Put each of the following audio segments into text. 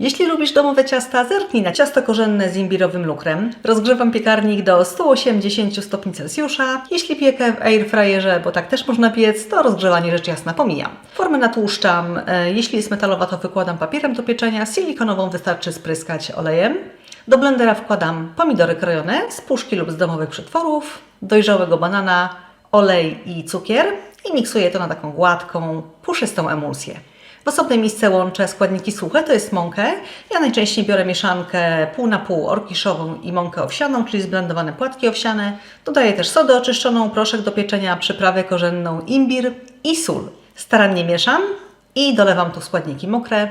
Jeśli lubisz domowe ciasta, zerknij na ciasto korzenne z imbirowym lukrem. Rozgrzewam piekarnik do 180 stopni Celsjusza. Jeśli piekę w airfryerze, bo tak też można piec, to rozgrzewanie rzecz jasna pomijam. Formę natłuszczam. E, Jeśli jest metalowa, to wykładam papierem do pieczenia. Silikonową wystarczy spryskać olejem. Do blendera wkładam pomidory krojone z puszki lub z domowych przetworów, dojrzałego banana, olej i cukier i miksuję to na taką gładką, puszystą emulsję. W osobnej misce łączę składniki suche, to jest mąkę. Ja najczęściej biorę mieszankę pół na pół orkiszową i mąkę owsianą, czyli zblendowane płatki owsiane. Dodaję też sodę oczyszczoną, proszek do pieczenia, przyprawę korzenną, imbir i sól. Starannie mieszam i dolewam tu składniki mokre.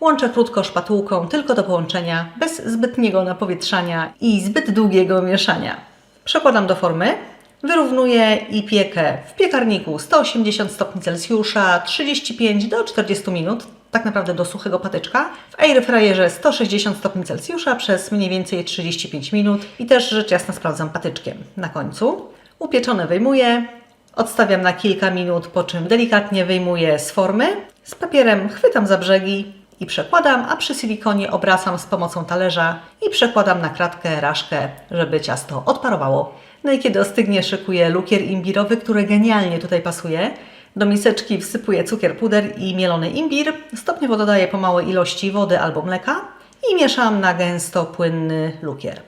Łączę krótko szpatułką, tylko do połączenia, bez zbytniego napowietrzania i zbyt długiego mieszania. Przekładam do formy, wyrównuję i piekę w piekarniku 180 stopni Celsjusza 35 do 40 minut, tak naprawdę do suchego patyczka. W airfryerze 160 stopni Celsjusza przez mniej więcej 35 minut i też rzecz jasna sprawdzam patyczkiem na końcu. Upieczone wyjmuję, odstawiam na kilka minut, po czym delikatnie wyjmuję z formy. Z papierem chwytam za brzegi i przekładam, a przy silikonie obracam z pomocą talerza i przekładam na kratkę raszkę, żeby ciasto odparowało. No i kiedy ostygnie, szykuję lukier imbirowy, który genialnie tutaj pasuje. Do miseczki wsypuję cukier puder i mielony imbir. Stopniowo dodaję po małej ilości wody albo mleka i mieszam na gęsto płynny lukier.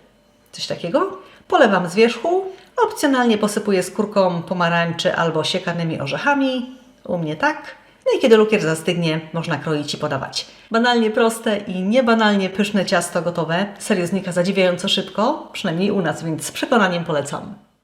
Coś takiego. Polewam z wierzchu, opcjonalnie posypuję skórką pomarańczy albo siekanymi orzechami. U mnie tak. No i kiedy lukier zastygnie, można kroić i podawać. Banalnie proste i niebanalnie pyszne ciasto gotowe. Serio znika zadziwiająco szybko, przynajmniej u nas, więc z przekonaniem polecam.